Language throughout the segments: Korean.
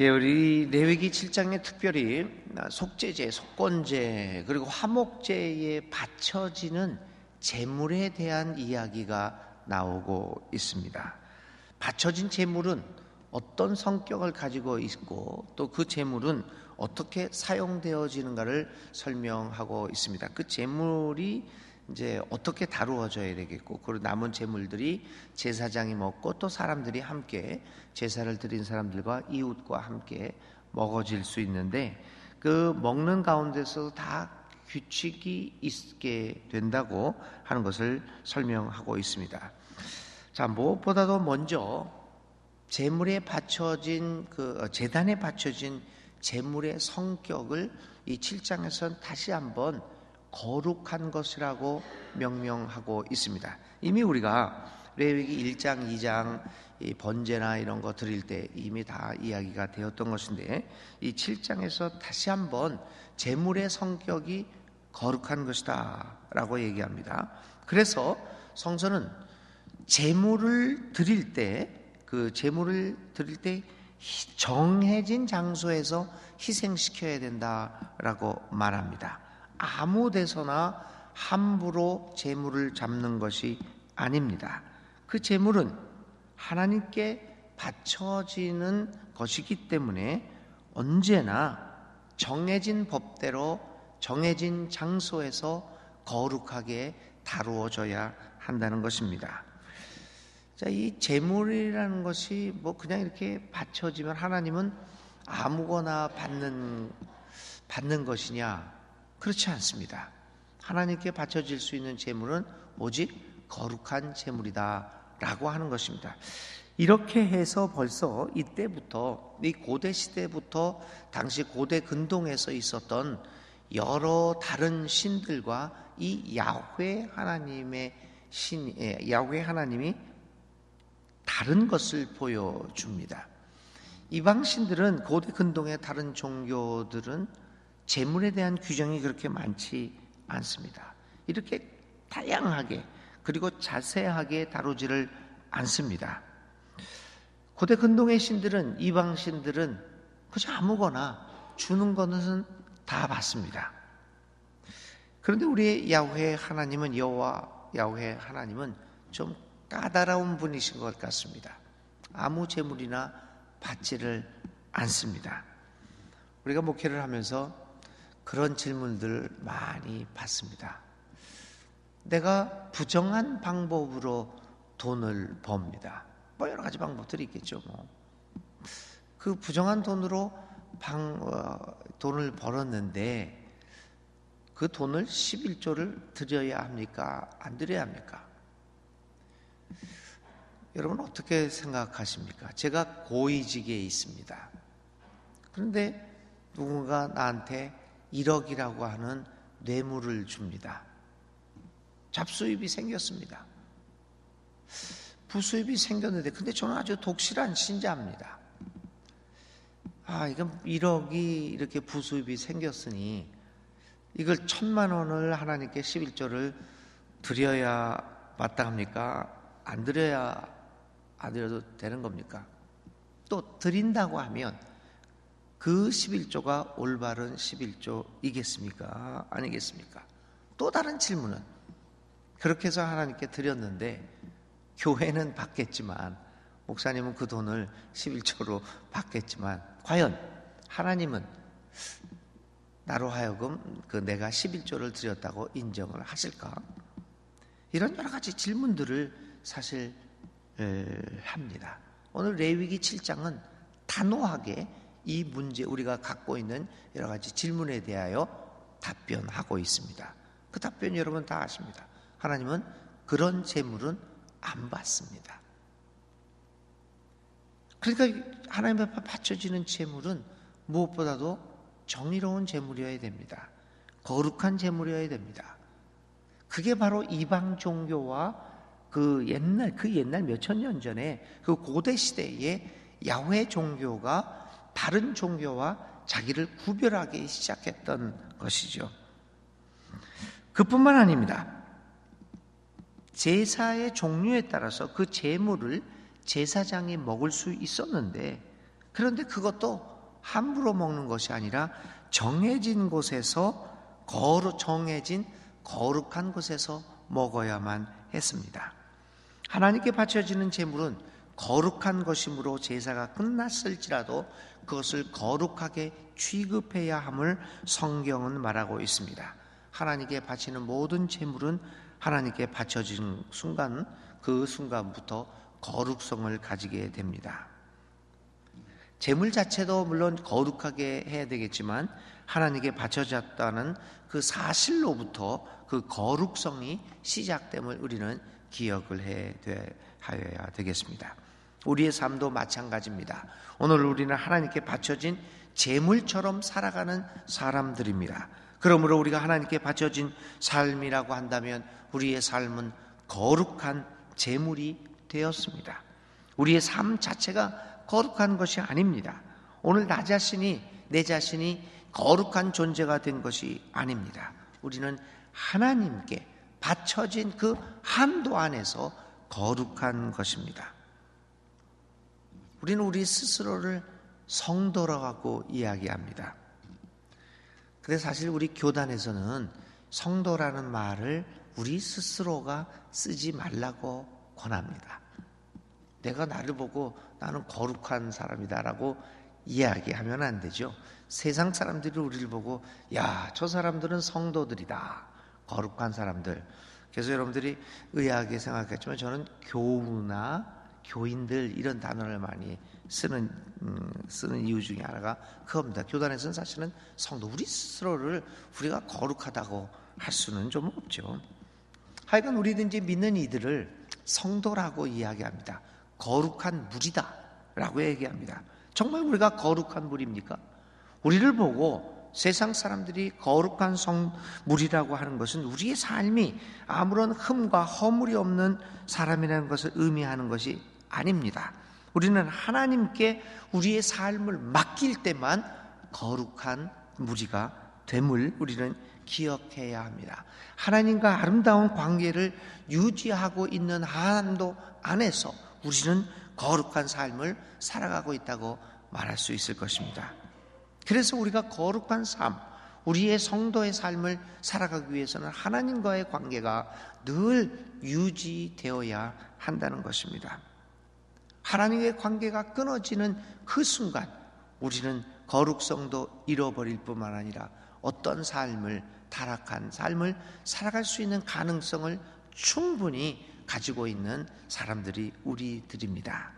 예, 우리 레위기 7장에 특별히 속죄제, 속건제, 그리고 화목제에 바쳐지는 제물에 대한 이야기가 나오고 있습니다. 바쳐진 제물은 어떤 성격을 가지고 있고 또그 제물은 어떻게 사용되어지는가를 설명하고 있습니다. 그 제물이 이제 어떻게 다루어져야 되겠고 그리고 남은 제물들이 제사장이 먹고 또 사람들이 함께 제사를 드린 사람들과 이웃과 함께 먹어질 수 있는데 그 먹는 가운데서 다 규칙이 있게 된다고 하는 것을 설명하고 있습니다. 자, 무엇보다도 먼저 제물에 바쳐진 그 어, 재단에 바쳐진 제물의 성격을 이 7장에서는 다시 한번 거룩한 것이라고 명명하고 있습니다. 이미 우리가 레위기 1장, 2장 이 번제나 이런 거 드릴 때 이미 다 이야기가 되었던 것인데 이 7장에서 다시 한번 제물의 성격이 거룩한 것이다라고 얘기합니다. 그래서 성서는 제물을 드릴 때그 제물을 드릴 때 정해진 장소에서 희생시켜야 된다라고 말합니다. 아무 데서나 함부로 재물을 잡는 것이 아닙니다. 그 재물은 하나님께 바쳐지는 것이기 때문에 언제나 정해진 법대로 정해진 장소에서 거룩하게 다루어져야 한다는 것입니다. 자, 이 재물이라는 것이 뭐 그냥 이렇게 바쳐지면 하나님은 아무거나 받는 받는 것이냐? 그렇지 않습니다. 하나님께 바쳐질 수 있는 재물은 오직 거룩한 재물이다라고 하는 것입니다. 이렇게 해서 벌써 이때부터 이 고대 시대부터 당시 고대 근동에서 있었던 여러 다른 신들과 이 야훼 하나님의 신 예, 야훼 하나님이 다른 것을 보여줍니다. 이방 신들은 고대 근동의 다른 종교들은 재물에 대한 규정이 그렇게 많지 않습니다. 이렇게 다양하게 그리고 자세하게 다루지를 않습니다. 고대 근동의 신들은 이방 신들은 그저 아무거나 주는 것은 다 받습니다. 그런데 우리의 야훼 하나님은 여호와 야훼 하나님은 좀 까다로운 분이신 것 같습니다. 아무 재물이나 받지를 않습니다. 우리가 목회를 하면서 그런 질문들 많이 받습니다. 내가 부정한 방법으로 돈을 법니다. 뭐 여러 가지 방법들이 있겠죠. 뭐. 그 부정한 돈으로 방, 어, 돈을 벌었는데 그 돈을 11조를 드려야 합니까? 안 드려야 합니까? 여러분 어떻게 생각하십니까? 제가 고위직에 있습니다. 그런데 누군가 나한테 1억이라고 하는 뇌물을 줍니다. 잡수입이 생겼습니다. 부수입이 생겼는데, 근데 저는 아주 독실한 신자입니다. 아, 이건 1억이 이렇게 부수입이 생겼으니, 이걸 천만 원을 하나님께 11조를 드려야 마땅합니까? 안 드려야 안 드려도 되는 겁니까? 또 드린다고 하면 그 11조가 올바른 11조이겠습니까? 아니겠습니까? 또 다른 질문은 그렇게 해서 하나님께 드렸는데 교회는 받겠지만 목사님은 그 돈을 11조로 받겠지만 과연 하나님은 나로 하여금 그 내가 11조를 드렸다고 인정을 하실까? 이런 여러 가지 질문들을 사실 합니다. 오늘 레위기 7장은 단호하게 이 문제 우리가 갖고 있는 여러 가지 질문에 대하여 답변하고 있습니다. 그 답변 여러분 다 아십니다. 하나님은 그런 재물은 안 받습니다. 그러니까 하나님 앞에 바쳐지는 재물은 무엇보다도 정의로운 재물이어야 됩니다. 거룩한 재물이어야 됩니다. 그게 바로 이방 종교와 그 옛날 그 옛날 몇 천 년 전에 그 고대 시대의 야훼 종교가 다른 종교와 자기를 구별하기 시작했던 것이죠. 그뿐만 아닙니다. 제사의 종류에 따라서 그 제물을 제사장이 먹을 수 있었는데 그런데 그것도 함부로 먹는 것이 아니라 정해진 곳에서 거룩 정해진 거룩한 곳에서 먹어야만 했습니다. 하나님께 바쳐지는 제물은 거룩한 것이므로 제사가 끝났을지라도 그것을 거룩하게 취급해야 함을 성경은 말하고 있습니다. 하나님께 바치는 모든 제물은 하나님께 바쳐지는 순간 그 순간부터 거룩성을 가지게 됩니다. 제물 자체도 물론 거룩하게 해야 되겠지만 하나님께 바쳐졌다는 그 사실로부터 그 거룩성이 시작됨을 우리는 기억을 해 하여야 되겠습니다. 우리의 삶도 마찬가지입니다. 오늘 우리는 하나님께 바쳐진 제물처럼 살아가는 사람들입니다. 그러므로 우리가 하나님께 바쳐진 삶이라고 한다면 우리의 삶은 거룩한 제물이 되었습니다. 우리의 삶 자체가 거룩한 것이 아닙니다. 오늘 나 자신이 내 자신이 거룩한 존재가 된 것이 아닙니다. 우리는 하나님께 바쳐진 그 한도 안에서 거룩한 것입니다. 우리는 우리 스스로를 성도라고 이야기합니다. 근데 사실 우리 교단에서는 성도라는 말을 우리 스스로가 쓰지 말라고 권합니다. 내가 나를 보고 나는 거룩한 사람이다라고 이야기하면 안 되죠. 세상 사람들이 우리를 보고 야, 저 사람들은 성도들이다. 거룩한 사람들. 그래서 여러분들이 의아하게 생각했지만 저는 교우나 교인들 이런 단어를 많이 쓰는 음, 쓰는 이유 중에 하나가 그겁니다. 교단에서는 사실은 성도 우리 스스로를 우리가 거룩하다고 할 수는 좀 없죠. 하여간 우리든지 믿는 이들을 성도라고 이야기합니다. 거룩한 물이다라고 얘기합니다. 정말 우리가 거룩한 물입니까? 우리를 보고 세상 사람들이 거룩한 성물이라고 하는 것은 우리의 삶이 아무런 흠과 허물이 없는 사람이라는 것을 의미하는 것이 아닙니다. 우리는 하나님께 우리의 삶을 맡길 때만 거룩한 무리가 됨을 우리는 기억해야 합니다. 하나님과 아름다운 관계를 유지하고 있는 한도 안에서 우리는 거룩한 삶을 살아가고 있다고 말할 수 있을 것입니다. 그래서 우리가 거룩한 삶, 우리의 성도의 삶을 살아가기 위해서는 하나님과의 관계가 늘 유지되어야 한다는 것입니다. 하나님의 관계가 끊어지는 그 순간 우리는 거룩성도 잃어버릴 뿐만 아니라 어떤 삶을 타락한 삶을 살아갈 수 있는 가능성을 충분히 가지고 있는 사람들이 우리들입니다.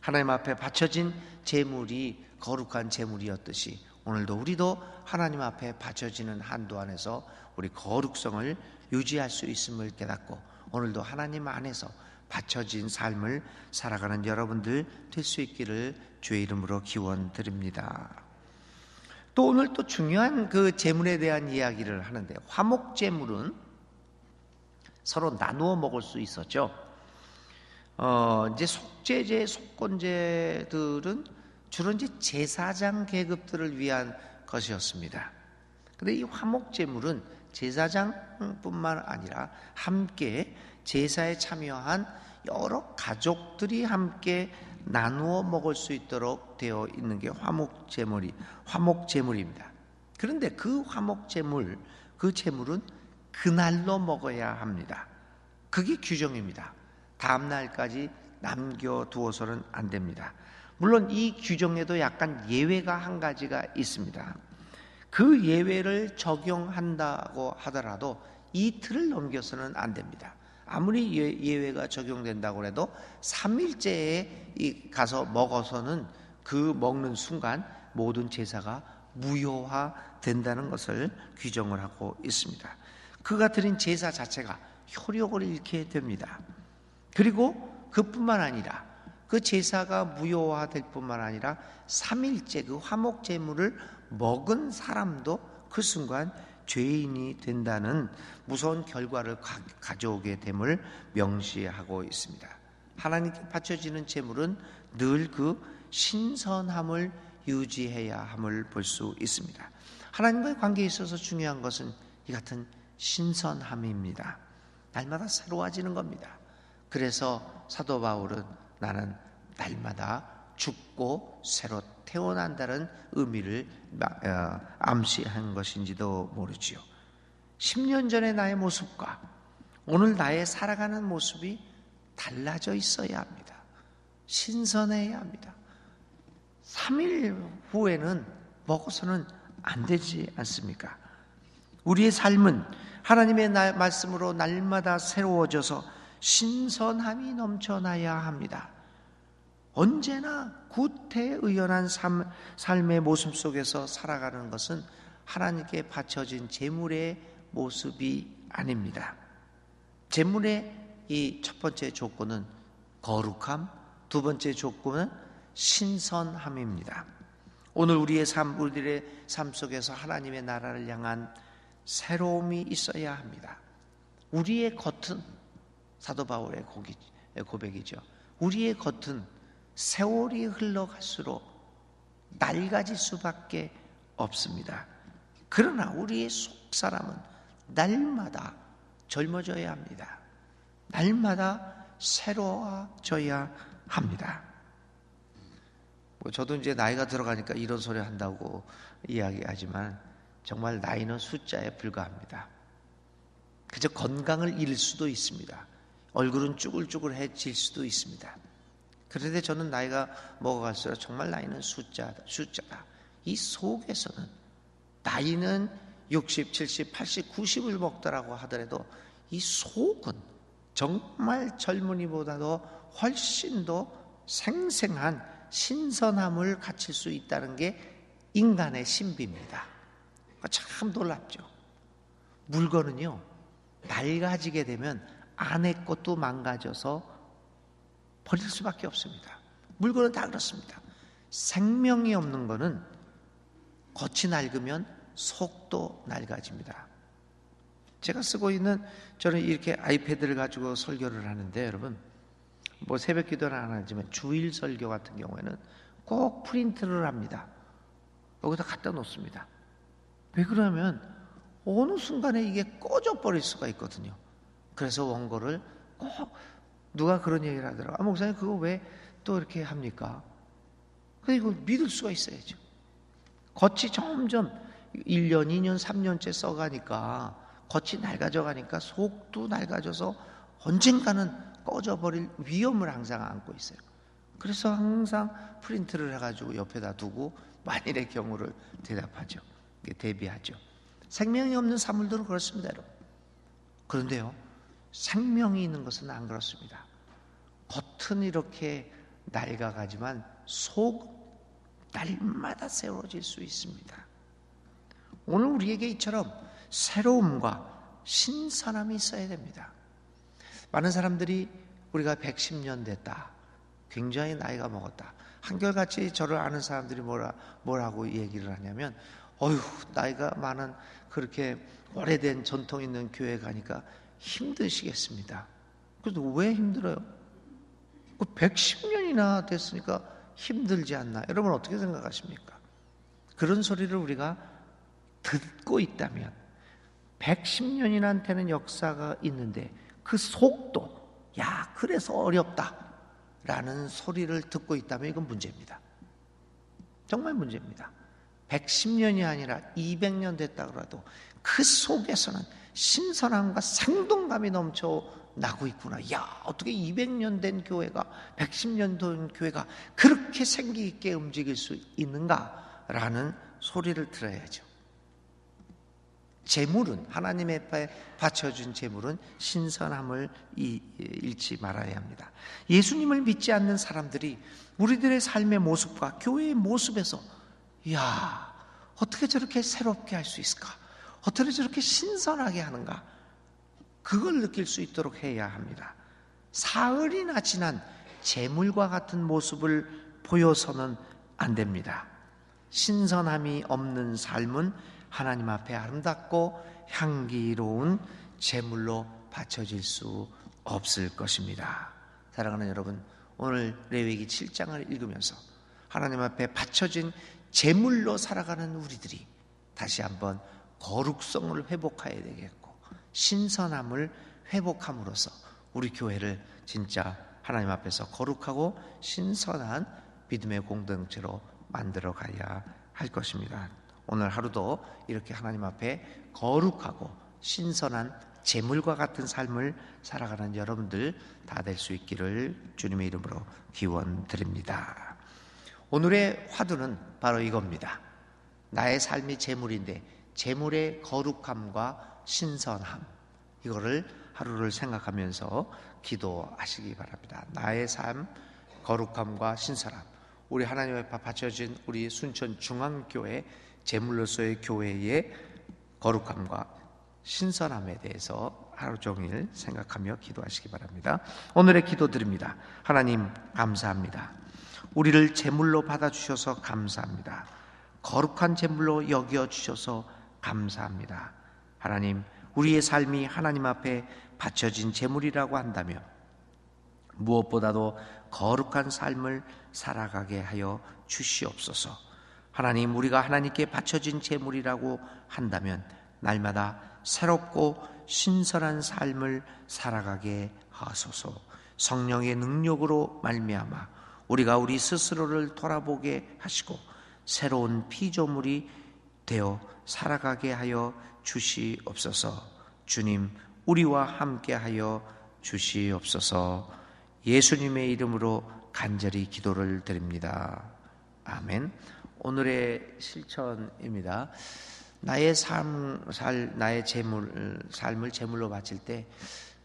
하나님 앞에 바쳐진 제물이 거룩한 제물이었듯이 오늘도 우리도 하나님 앞에 바쳐지는 한도 안에서 우리 거룩성을 유지할 수 있음을 깨닫고 오늘도 하나님 안에서 바쳐진 삶을 살아가는 여러분들 될 수 있기를 주의 이름으로 기원 드립니다. 또 오늘 또 중요한 그 재물에 대한 이야기를 하는데 화목 재물은 서로 나누어 먹을 수 있었죠. 어, 이제 속죄제, 속건제들은 주로 이제 제사장 계급들을 위한 것이었습니다. 근데 이 화목 제물은 제사장뿐만 아니라 함께 제사에 참여한 여러 가족들이 함께 나누어 먹을 수 있도록 되어 있는 게 화목 제물이 화목 제물입니다. 그런데 그 화목 제물 그 제물은 그날로 먹어야 합니다. 그게 규정입니다. 다음 날까지 남겨 두어서는 안 됩니다. 물론 이 규정에도 약간 예외가 한 가지가 있습니다. 그 예외를 적용한다고 하더라도 이틀을 넘겨서는 안 됩니다. 아무리 예, 예외가 적용된다고 해도 3일째에 가서 먹어서는 그 먹는 순간 모든 제사가 무효화 된다는 것을 규정을 하고 있습니다. 그가 드린 제사 자체가 효력을 잃게 됩니다. 그리고 그뿐만 아니라 그 제사가 무효화될 뿐만 아니라 3일째 그 화목 제물을 먹은 사람도 그 순간 죄인이 된다는 무서운 결과를 가 져오게 됨을 명시하고 있습니다. 하나님께 바쳐지는 제물은 늘 그 신선함을 유지해야 함을 볼 수 있습니다. 하나님과의 관계에 있어서 중요한 것은 이 같은 신선함입니다. 날마다 새로워지는 겁니다. 그래서 사도 바울은 나는 날마다 죽고 새로 태어난다는 의미를 어, 암시한 것인지도 모르지요. 10년 전의 나의 모습과 오늘 나의 살아가는 모습이 달라져 있어야 합니다. 신선해야 합니다. 3일 후에는 먹어서는 안 되지 않습니까? 우리의 삶은 하나님의 말씀으로 날마다 새로워져서 신선함이 넘쳐나야 합니다. 언제나 구태의연한 삶, 삶의 모습 속에서 살아가는 것은 하나님께 바쳐진 재물의 모습이 아닙니다. 재물의 이 첫 번째 조건은 거룩함, 두 번째 조건은 신선함입니다. 오늘 우리의 삶, 우리들의 삶 속에서 하나님의 나라를 향한 새로움이 있어야 합니다. 우리의 겉은 사도 바울의 고백이죠. 우리의 겉은 세월이 흘러갈수록 낡아질 수밖에 없습니다. 그러나 우리의 속 사람은 날마다 젊어져야 합니다. 날마다 새로워져야 합니다. 뭐 저도 이제 나이가 들어가니까 이런 소리 한다고 이야기하지만 정말 나이는 숫자에 불과합니다. 그저 건강을 잃을 수도 있습니다. 얼굴은 쭈글쭈글해질 수도 있습니다. 그런데 저는 나이가 먹어갈수록 정말 나이는 숫자다, 숫자다. 이 속에서는 나이는 60, 70, 80, 90을 먹더라고 하더라도 이 속은 정말 젊은이보다도 훨씬 더 생생한 신선함을 갖출 수 있다는 게 인간의 신비입니다. 참 놀랍죠. 물건은요, 낡아지게 되면 안에 것도 망가져서 버릴 수밖에 없습니다. 물건은 다 그렇습니다. 생명이 없는 것은 겉이 낡으면 속도 낡아집니다. 제가 쓰고 있는 저는 이렇게 아이패드를 가지고 설교를 하는데 여러분 뭐 새벽 기도는 안 하지만 주일 설교 같은 경우에는 꼭 프린트를 합니다. 여기다 갖다 놓습니다. 왜 그러면 어느 순간에 이게 꺼져 버릴 수가 있거든요. 그래서 원고를 꼭 누가 그런 얘기를 하더라고요. 아, 목사님 그거 왜 또 이렇게 합니까? 그리고 믿을 수가 있어야죠. 겉이 점점 1년, 2년, 3년째 써가니까 겉이 낡아져 가니까 속도 낡아져서 언젠가는 꺼져버릴 위험을 항상 안고 있어요. 그래서 항상 프린트를 해가지고 옆에다 두고 만일의 경우를 대답하죠. 대비하죠. 생명이 없는 사물들은 그렇습니다, 여러분. 그런데요, 생명이 있는 것은 안 그렇습니다. 겉은 이렇게 낡아가지만 속 날마다 세워질 수 있습니다. 오늘 우리에게 이처럼 새로움과 신선함이 있어야 됩니다. 많은 사람들이 우리가 110년 됐다. 굉장히 나이가 먹었다. 한결같이 저를 아는 사람들이 뭐라, 뭐라고 얘기를 하냐면, 어휴, 나이가 많은 그렇게 오래된 전통 있는 교회 가니까 힘드시겠습니다. 그래도 왜 힘들어요? 110년이나 그 됐으니까 힘들지 않나? 여러분 어떻게 생각하십니까? 그런 소리를 우리가 듣고 있다면 110년이나 되는 역사가 있는데 그 속도, 야, 그래서 어렵다. 라는 소리를 듣고 있다면 이건 문제입니다. 정말 문제입니다. 110년이 아니라 200년 됐다 그래도 그 속에서는 신선함과 생동감이 넘쳐 나고 있구나. 야, 어떻게 200년 된 교회가, 110년 된 교회가 그렇게 생기 있게 움직일 수 있는가? 라는 소리를 들어야죠. 재물은, 하나님 앞에 바쳐준 재물은 신선함을 잃지 말아야 합니다. 예수님을 믿지 않는 사람들이 우리들의 삶의 모습과 교회의 모습에서, 야, 어떻게 저렇게 새롭게 할 수 있을까? 어떻게 저렇게 신선하게 하는가? 그걸 느낄 수 있도록 해야 합니다. 사흘이나 지난 재물과 같은 모습을 보여서는 안 됩니다. 신선함이 없는 삶은 하나님 앞에 아름답고 향기로운 재물로 바쳐질 수 없을 것입니다. 사랑하는 여러분, 오늘 레위기 7장을 읽으면서 하나님 앞에 바쳐진 재물로 살아가는 우리들이 다시 한번 거룩성을 회복해야 되겠고 신선함을 회복함으로써 우리 교회를 진짜 하나님 앞에서 거룩하고 신선한 믿음의 공동체로 만들어 가야 할 것입니다. 오늘 하루도 이렇게 하나님 앞에 거룩하고 신선한 재물과 같은 삶을 살아가는 여러분들 다 될 수 있기를 주님의 이름으로 기원 드립니다. 오늘의 화두는 바로 이겁니다. 나의 삶이 재물인데 재물의 거룩함과 신선함 이거를 하루를 생각하면서 기도하시기 바랍니다. 나의 삶 거룩함과 신선함 우리 하나님 앞에 바쳐진 우리 순천 중앙교회 제물로서의 교회의 거룩함과 신선함에 대해서 하루 종일 생각하며 기도하시기 바랍니다. 오늘의 기도 드립니다. 하나님 감사합니다. 우리를 제물로 받아 주셔서 감사합니다. 거룩한 제물로 여겨 주셔서 감사합니다. 하나님, 우리의 삶이 하나님 앞에 바쳐진 제물이라고 한다면 무엇보다도 거룩한 삶을 살아가게 하여 주시옵소서. 하나님, 우리가 하나님께 바쳐진 제물이라고 한다면 날마다 새롭고 신선한 삶을 살아가게 하소서. 성령의 능력으로 말미암아 우리가 우리 스스로를 돌아보게 하시고 새로운 피조물이 되어 살아가게 하여 주시옵소서. 주님, 우리와 함께 하여 주시옵소서. 예수님의 이름으로 간절히 기도를 드립니다. 아멘. 오늘의 실천입니다. 나의 삶, 살, 나의 재물, 삶을 재물로 바칠 때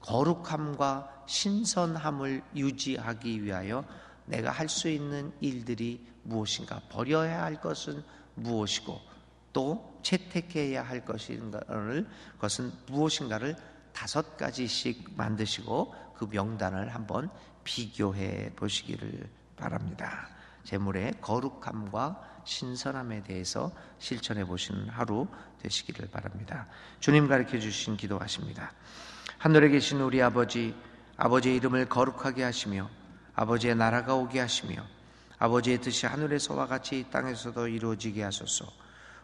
거룩함과 신선함을 유지하기 위하여 내가 할 수 있는 일들이 무엇인가, 버려야 할 것은 무엇이고, 또 채택해야 할 것인가를, 것은 무엇인가를 다섯 가지씩 만드시고 그 명단을 한번 비교해 보시기를 바랍니다. 재물의 거룩함과 신선함에 대해서 실천해 보시는 하루 되시기를 바랍니다. 주님 가르쳐 주신 기도하십니다. 하늘에 계신 우리 아버지, 아버지의 이름을 거룩하게 하시며 아버지의 나라가 오게 하시며 아버지의 뜻이 하늘에서와 같이 땅에서도 이루어지게 하소서.